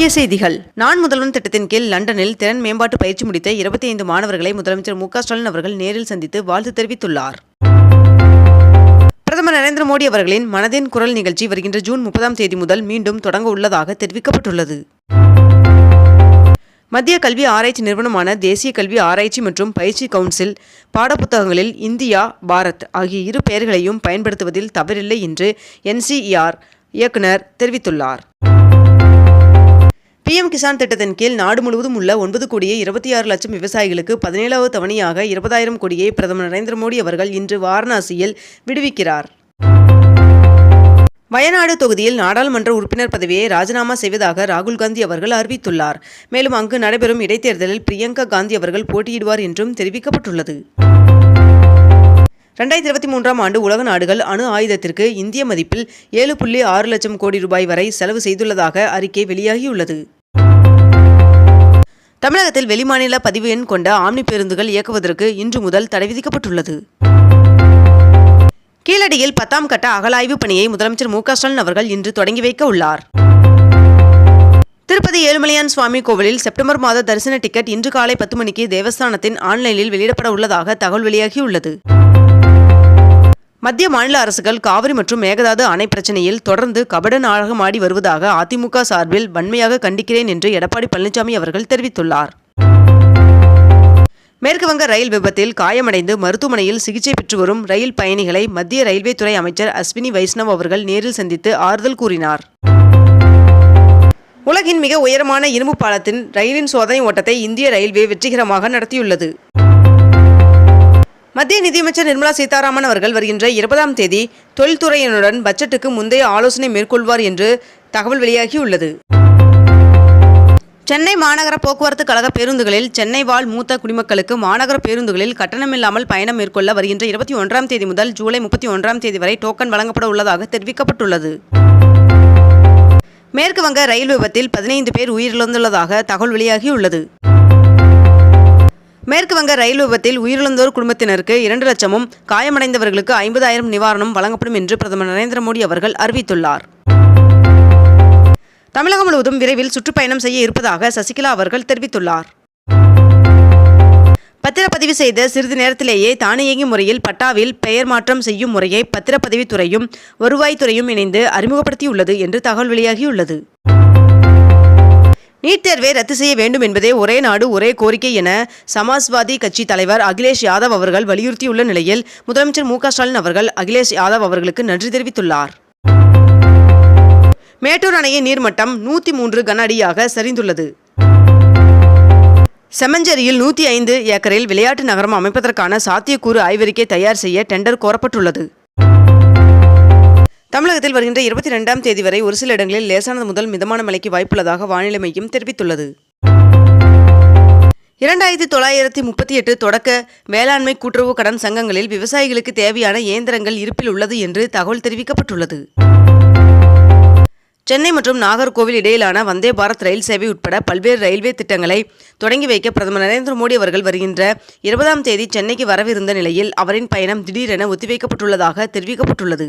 முக்கிய செய்திகள். நான் முதல்வன் திட்டத்தின் கீழ் லண்டனில் திறன் மேம்பாட்டு பயிற்சி முடித்த இருபத்தி ஐந்து மாணவர்களை முதலமைச்சர் மு ஸ்டாலின் அவர்கள் நேரில் சந்தித்து வாழ்த்து தெரிவித்துள்ளார். பிரதமர் நரேந்திர மோடி அவர்களின் மனதின் குரல் நிகழ்ச்சி வருகின்ற ஜூன் முப்பதாம் தேதி முதல் மீண்டும் தொடங்க உள்ளதாக தெரிவிக்கப்பட்டுள்ளது. மத்திய கல்வி ஆராய்ச்சி நிறுவனமான தேசிய கல்வி ஆராய்ச்சி மற்றும் பயிற்சி கவுன்சில் பாடப்புத்தகங்களில் இந்தியா பாரத் ஆகிய இரு பெயர்களையும் பயன்படுத்துவதில் தவறில்லை என்று என்சிஇஆர் இயக்குனர் தெரிவித்துள்ளார். பிஎம் கிசான் திட்டத்தின் கீழ் நாடு முழுவதும் உள்ள ஒன்பது கோடியே இருபத்தி ஆறு லட்சம் விவசாயிகளுக்கு பதினேழாவது தவணையாக இருபதாயிரம் கோடியை பிரதமர் நரேந்திர மோடி அவர்கள் இன்று வாரணாசியில் விடுவிக்கிறார். வயநாடு தொகுதியில் நாடாளுமன்ற உறுப்பினர் பதவியை ராஜினாமா செய்வதாக ராகுல் காந்தி அவர்கள் அறிவித்துள்ளார். மேலும் அங்கு நடைபெறும் இடைத்தேர்தலில் பிரியங்கா காந்தி அவர்கள் போட்டியிடுவார் என்றும் தெரிவிக்கப்பட்டுள்ளது. ரெண்டாயிரத்தி இருபத்தி மூன்றாம் ஆண்டு உலக நாடுகள் அணு ஆயுதத்திற்கு இந்திய மதிப்பில் ஏழு புள்ளி ஆறு லட்சம் கோடி ரூபாய் வரை செலவு செய்துள்ளதாக அறிக்கை வெளியாகியுள்ளது. தமிழகத்தில் வெளிமாநில பதிவு எண் கொண்ட ஆம்னி பேருந்துகள் இயக்குவதற்கு இன்று முதல் தடை விதிக்கப்பட்டுள்ளது. கீழடியில் பத்தாம் கட்ட அகலாய்வு பணியை முதலமைச்சர் மு ஸ்டாலின் அவர்கள் இன்று தொடங்கி வைக்க உள்ளார். திருப்பதி ஏழுமலையான் சுவாமி கோவிலில் செப்டம்பர் மாத தரிசன டிக்கெட் இன்று காலை பத்து மணிக்கு தேவஸ்தானத்தின் ஆன்லைனில் வெளியிடப்பட உள்ளதாக தகவல் வெளியாகியுள்ளது. மத்திய மாநில அரசுகள் காவிரி மற்றும் மேகதாது அணை பிரச்சனையில் தொடர்ந்து கபட நாடகமாடி வருவதாக அதிமுக சார்பில் வன்மையாக கண்டிக்கிறேன் என்று எடப்பாடி பழனிசாமி அவர்கள் தெரிவித்துள்ளார். மேற்குவங்க ரயில் விபத்தில் காயமடைந்து மருத்துவமனையில் சிகிச்சை பெற்று வரும் ரயில் பயணிகளை மத்திய ரயில்வே துறை அமைச்சர் அஸ்வினி வைஷ்ணவ் அவர்கள் நேரில் சந்தித்து ஆறுதல் கூறினார். உலகின் மிக உயரமான இரும்பு பாலத்தின் ரயிலின் சோதனை ஓட்டத்தை இந்திய ரயில்வே வெற்றிகரமாக நடத்தியுள்ளது. மத்திய நிதியமைச்சர் நிர்மலா சீதாராமன் அவர்கள் வருகின்ற இருபதாம் தேதி தொழில்துறையினருடன் பட்ஜெட்டுக்கு முந்தைய ஆலோசனை மேற்கொள்வார் என்று தகவல் வெளியாகியுள்ளது. சென்னை மாநகர போக்குவரத்து கழக பேருந்துகளில் சென்னை வாழ் மூத்த குடிமக்களுக்கு மாநகர பேருந்துகளில் கட்டணமில்லாமல் பயணம் மேற்கொள்ள வருகின்ற இருபத்தி ஒன்றாம் தேதி முதல் ஜூலை முப்பத்தி ஒன்றாம் தேதி வரை டோக்கன் வழங்கப்பட உள்ளதாக தெரிவிக்கப்பட்டுள்ளது. மேற்கு வங்க ரயில் விபத்தில் பதினைந்து பேர் உயிரிழந்துள்ளதாக தகவல் வெளியாகியுள்ளது. மேற்கு வங்க ரயில் விபத்தில் உயிரிழந்தோர் குடும்பத்தினருக்கு இரண்டு லட்சமும் காயமடைந்தவர்களுக்கு ஐம்பதாயிரம் நிவாரணம் வழங்கப்படும் என்று பிரதமர் நரேந்திர மோடி அவர்கள் அறிவித்துள்ளார். தமிழகம் முழுவதும் விரைவில் சுற்றுப்பயணம் செய்ய இருப்பதாக சசிகலா அவர்கள் தெரிவித்துள்ளார். பத்திரப்பதிவு செய்த சிறிது நேரத்திலேயே தானியங்கி முறையில் பட்டாவில் பெயர் மாற்றம் செய்யும் முறையை பத்திரப்பதிவுத்துறையும் வருவாய்த்துறையும் இணைந்து அறிமுகப்படுத்தியுள்ளது என்று தகவல் வெளியாகியுள்ளது. நீட் தேர்வை ரத்து செய்ய வேண்டும் என்பதே ஒரே நாடு ஒரே கோரிக்கை என சமாஜ்வாதி கட்சி தலைவர் அகிலேஷ் யாதவ் அவர்கள் வலியுறுத்தியுள்ள நிலையில் முதலமைச்சர் மு ஸ்டாலின் அவர்கள் அகிலேஷ் யாதவ் அவர்களுக்கு நன்றி தெரிவித்துள்ளார். மேட்டூர் அணையின் நீர்மட்டம் நூற்றி மூன்று கன அடியாக சரிந்துள்ளது. செமஞ்சேரியில் நூற்றி ஐந்து ஏக்கரில் விளையாட்டு நகரம் அமைப்பதற்கான சாத்தியக்கூறு ஆய்வறிக்கை தயார் செய்ய டெண்டர் கோரப்பட்டுள்ளது. தமிழகத்தில் வருகின்ற இருபத்தி ரெண்டாம் தேதி வரை ஒரு சில இடங்களில் லேசானது முதல் மிதமான மழைக்கு வாய்ப்புள்ளதாக வானிலை மையம் தெரிவித்துள்ளது. இரண்டாயிரத்தி தொள்ளாயிரத்தி முப்பத்தி எட்டு தொடக்க வேளாண்மை கூட்டுறவு கடன் சங்கங்களில் விவசாயிகளுக்கு தேவையான இயந்திரங்கள் இருப்பில் உள்ளது என்று தகவல் தெரிவிக்கப்பட்டுள்ளது. சென்னை மற்றும் நாகர்கோவில் இடையிலான வந்தே பாரத் ரயில் சேவை உட்பட பல்வேறு ரயில்வே திட்டங்களை தொடங்கி வைக்க பிரதமர் நரேந்திர மோடி அவர்கள் வருகின்ற இருபதாம் தேதி சென்னைக்கு வரவிருந்த நிலையில் அவரின் பயணம் திடீரென ஒத்திவைக்கப்பட்டுள்ளதாக தெரிவிக்கப்பட்டுள்ளது.